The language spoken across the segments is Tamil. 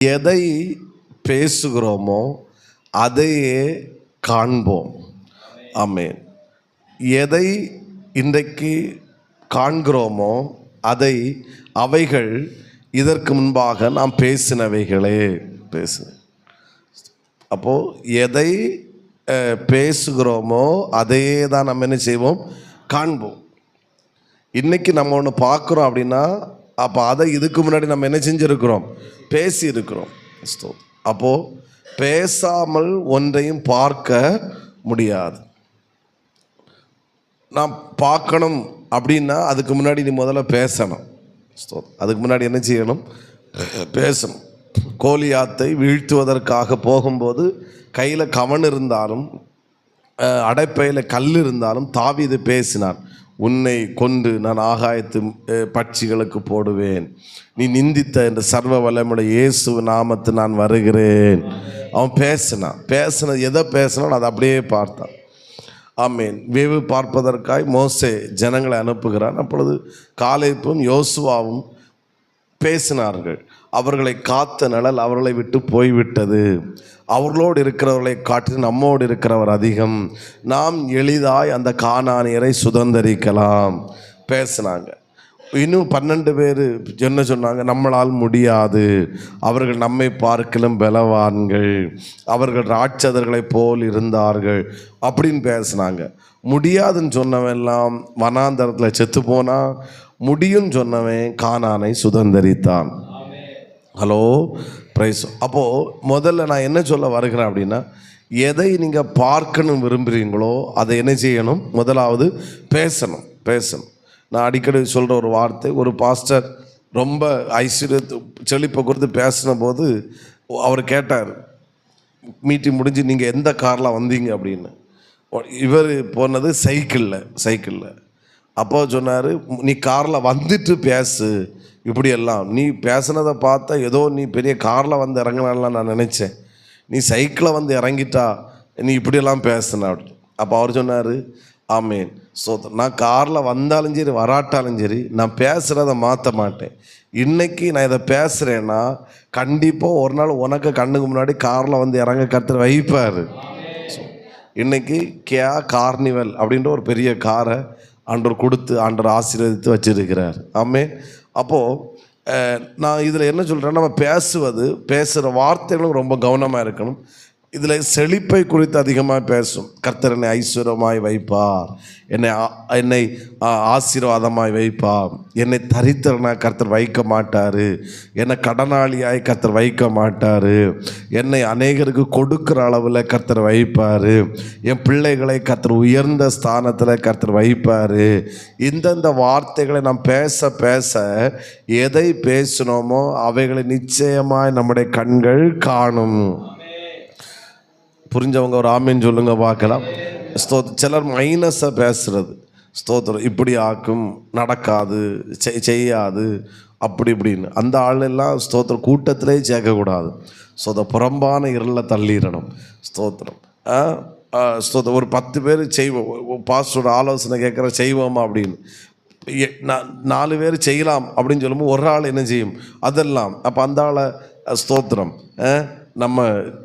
எதை பேசுகிறோமோ அதையே காண்போம். ஆமேன். எதை இன்றைக்கு காண்கிறோமோ அதை அவைகள் இதற்கு முன்பாக நாம் பேசினவைகளே. பேசு. அப்போது எதை பேசுகிறோமோ அதையே தான் நம்ம என்ன செய்வோம்? காண்போம். இன்றைக்கி நம்ம ஒன்று பார்க்குறோம் அப்படின்னா அப்போ அதை இதுக்கு முன்னாடி நம்ம என்ன செஞ்சுருக்கிறோம்? பேசியிருக்கிறோம். அப்போது பேசாமல் ஒன்றையும் பார்க்க முடியாது. நான் பார்க்கணும் அப்படின்னா அதுக்கு முன்னாடி நீ முதல்ல பேசணும். ஸ்தோத்திரம். அதுக்கு முன்னாடி என்ன செய்யணும்? பேசணும். கோலியாத்தை வீழ்த்துவதற்காக போகும்போது கையில் கவன் இருந்தாலும் அடைப்பையில் கல் இருந்தாலும் தாவி இது பேசினான். உன்னை கொண்டு நான் ஆகாயத்து பட்சிகளுக்கு போடுவேன். நீ நிந்தித்த என்ற சர்வ வல்லமுடைய இயேசு நாமத்து நான் வருகிறேன். அவன் பேசினான். பேசினது எதை பேசினான் அதை அப்படியே பார்த்தான். ஆமேன். வேவு பார்ப்பதற்காய் மோசே ஜனங்களை அனுப்புகிறான். அப்பொழுது காலைப்பும் யோசுவாவும் பேசினார்கள். அவர்களை காத்த நிழல் அவர்களை விட்டு போய்விட்டது. அவர்களோடு இருக்கிறவர்களை காட்டி நம்மோடு இருக்கிறவர் அதிகம். நாம் எளிதாய் அந்த காணானியரை சுதந்தரிக்கலாம். பேசினாங்க. இன்னும் பன்னெண்டு பேர் என்ன சொன்னாங்க? நம்மளால் முடியாது. அவர்கள் நம்மை பார்க்கலும் பலவான்கள். அவர்கள் ராட்சதர்களைப் போல் இருந்தார்கள். அப்படின்னு பேசினாங்க. முடியாதுன்னு சொன்னவெல்லாம் வனாந்தரத்தில் செத்து போனால் முடியும்னு சொன்னவன் காணானை சுதந்தரித்தான். ஹலோ ப்ரைஸ் அப்போது முதல்ல நான் என்ன சொல்ல வருகிறேன் அப்படின்னா எதை நீங்கள் பார்க்கணும் விரும்புகிறீங்களோ அதை என்ன செய்யணும்? முதலாவது பேசணும் பேசணும். நான் அடிக்கடி சொல்கிற ஒரு வார்த்தை ஒரு பாஸ்டர் ரொம்ப ஐஸ்வர்யத்து செழிப்பை கொடுத்து பேசின போது அவர் கேட்டார் மீட்டிங் முடிஞ்சு நீங்கள் எந்த காரில் வந்தீங்க? அப்படின்னு. இவர் போனது சைக்கிளில் சைக்கிளில். அப்போ சொன்னார் நீ காரில் வந்துட்டு பேசு. இப்படியெல்லாம். நீ பேசுனதை பார்த்தா ஏதோ நீ பெரிய காரில் வந்து இறங்கினாலாம் நான் நினச்சேன். நீ சைக்கிளில் வந்து இறங்கிட்டா நீ இப்படியெல்லாம் பேசுன. அப்படி. அப்போ அவர் சொன்னார் ஆமேன். ஸோ நான் காரில் வந்தாலும் சரி வராட்டாலும் சரி நான் பேசுகிறத மாற்ற மாட்டேன். இன்றைக்கி நான் இதை பேசுகிறேன்னா கண்டிப்பாக ஒரு நாள் உனக்கு கண்ணுக்கு முன்னாடி காரில் வந்து இறங்க கற்று வைப்பார். இன்றைக்கி கியா கார்னிவல் அப்படின்ற ஒரு பெரிய காரை ஆண்டவர் கொடுத்து ஆண்டவர் ஆசீர்வதித்து வச்சிருக்கிறார். ஆமே அப்போது நான் இதில் என்ன சொல்கிறேன்னா நம்ம பேசுவது பேசுகிற வார்த்தைகளும் ரொம்ப கவனமாக இருக்கணும். இதில் செழிப்பை குறித்து அதிகமாக பேசும். கர்த்தர் என்னை ஐஸ்வர்யமாய் வைப்பார். என்னை ஆ- என்னை ஆசீர்வாதமாய் வைப்பார். என்னை தரித்திரனாய் கர்த்தர் வைக்க மாட்டார். என்னை கடனாளியாய் கர்த்தர் வைக்க மாட்டார். என்னை அநேகருக்கு கொடுக்குற அளவில் கர்த்தர் வைப்பார். என் பிள்ளைகளை கர்த்தர் உயர்ந்த ஸ்தானத்தில் கர்த்தர் வைப்பார். இந்தந்த வார்த்தைகளை நாம் பேச பேச எதை பேசினோமோ அவைகளை நிச்சயமாய் நம்முடைய கண்கள் காணும். புரிஞ்சவங்க ஒரு ஆமின்னு சொல்லுங்க பார்க்கலாம். ஸ்தோத் சிலர் மைனஸை பேசுறது. ஸ்தோத்திரம் இப்படி ஆக்கும் நடக்காது செய்- செய்யாது அப்படி இப்படின்னு. அந்த ஆளெல்லாம் ஸ்தோத்திரம் கூட்டத்திலே சேர்க்கக்கூடாது. ஸோ அதை புறம்பான இருளில் தள்ளிடணும். ஸ்தோத்திரம். ஆ, ஸ்தோத்திரம். ஒரு பத்து பேர் செய்வோம். பாஸ்டரோட ஆலோசனை கேட்குற செய்வோமா அப்படின்னு. நாலு பேர் செய்யலாம் அப்படின்னு சொல்லும்போது ஒரு ஆள் என்ன செய்யும்? அதெல்லாம். அப்போ அந்த ஆளை ஸ்தோத்திரம். நம்ம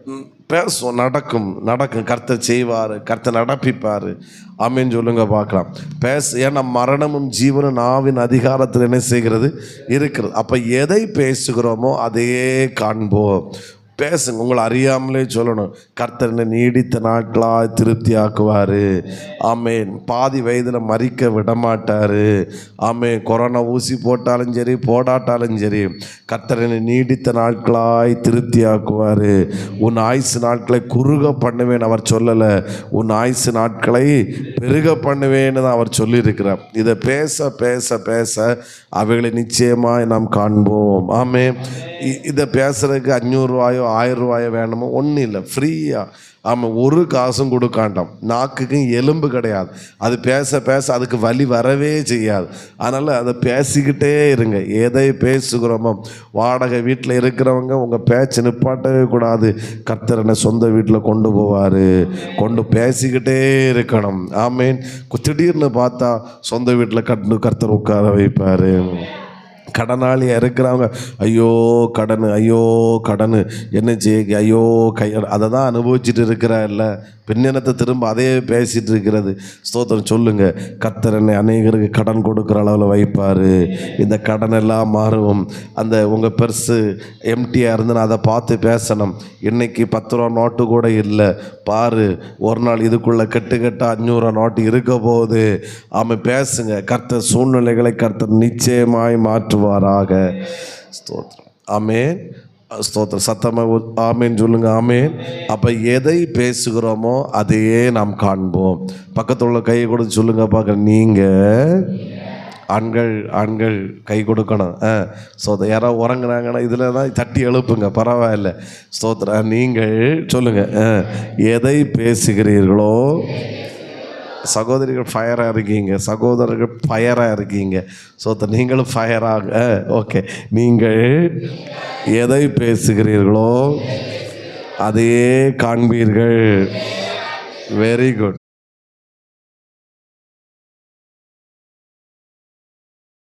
ம், பேசுவோம் நடக்கும் நடக்கும். கர்த்தர் செய்வார் கர்த்தர் நடப்பிப்பார். ஆமேன்னு சொல்லுங்க பார்க்கலாம். பேச ஏன்னா மரணமும் ஜீவனும் நாவின் அதிகாரத்தில் என்ன செய்கிறது? இருக்கிறது. அப்போ எதை பேசுகிறோமோ அதையே காண்போம். பேசுங்க உங்களை அறியாமலே சொல்லணும். கர்த்தனை நீடித்த நாட்களாக திருப்தி ஆக்குவார் ஆமேன். பாதி வயதில் மறிக்க விட மாட்டார் ஆமேன். கொரோனா ஊசி போட்டாலும் சரி போடாட்டாலும் சரி கர்த்தனை நீடித்த நாட்களாய் திருப்தி ஆக்குவார் உன் ஆயுசு நாட்களை குறுக பண்ணுவேன் அவர் சொல்லலை. உன் ஆயுசு நாட்களை பெருக பண்ணுவேன்னு தான் அவர் சொல்லியிருக்கிறார். இதை பேச பேச பேச அவைகளை நிச்சயமாக நாம் காண்போம். ஆமே இ- இதை பேசுறதுக்கு அஞ்சூறுரூவாயோ ஆயிரம் ரூபாயோ வேணுமோ ஒன்றும் இல்லை. ஃப்ரீயாக ஆமாம் ஒரு காசும் கொடுக்காண்டாம். நாக்குக்கும் எலும்பு கிடையாது. அது பேச பேச அதுக்கு வலி வரவே செய்யாது. அதனால் அதை பேசிக்கிட்டே இருங்க. எதை பேசுகிறோமோ வாடகை வீட்டில் இருக்கிறவங்க உங்கள் பேச்சு நிப்பாட்டவே கூடாது. கர்த்தரனை சொந்த வீட்டில் கொண்டு போவார். கொண்டு பேசிக்கிட்டே இருக்கணும். ஆமீன். திடீர்னு பார்த்தா சொந்த வீட்டில் கட்டு கர்த்தர் உட்கார வைப்பார். கடனாளியாக இருக்கிறவங்க ஐயோ கடன் ஐயோ கடன் என்ன செய்ய ஐயோ கை அதை தான் அனுபவிச்சுட்டு இருக்கிறார்ல. பின்னணத்தை திரும்ப அதே பேசிகிட்டு இருக்கிறது. ஸ்தோத்திரம் சொல்லுங்கள் கர்த்தர் என்னை அநேகருக்கு கடன் கொடுக்குற அளவில் வைப்பார். இந்த கடன் எல்லாம் மாறும். அந்த உங்கள் பெருசு எம்டியாக இருந்து நான் அதை பார்த்து பேசணும். இன்றைக்கி பத்து ரூபா நோட்டு கூட இல்லை. பாரு ஒரு நாள் இதுக்குள்ளே கெட்டு கெட்டால் அஞ்சூறு நோட்டு இருக்க போகுது. அவன் பேசுங்க. கர்த்தர் சூழ்நிலைகளை கர்த்தர் நிச்சயமாய் மாற்றுவாராக ஸ்தோத்திரம். ஆமேன். ஸ்தோத்திரம். சத்தமாக ஆமேன்னு சொல்லுங்க ஆமேன். அப்போ எதை பேசுகிறோமோ அதையே நாம் காண்போம். பக்கத்தில் உள்ள கையை கொடுத்து சொல்லுங்க பார்க்க நீங்கள் ஆண்கள் ஆண்கள் கை கொடுக்கணும். ஆ ஸ்தோத்திரம். யாராவது உறங்குனாங்கன்னா இதில் தான் தட்டி எழுப்புங்க பரவாயில்ல. ஸ்தோத்திரம். நீங்கள் சொல்லுங்கள் ஆ எதை பேசுகிறீர்களோ சகோதரிகள் ஃபயராக இருக்கீங்க. சகோதரர்கள் ஃபயராக இருக்கீங்க. ஸோ நீங்களும் ஃபயராக ஓகே நீங்கள் எதை பேசுகிறீர்களோ அதையே காண்பீர்கள். Very good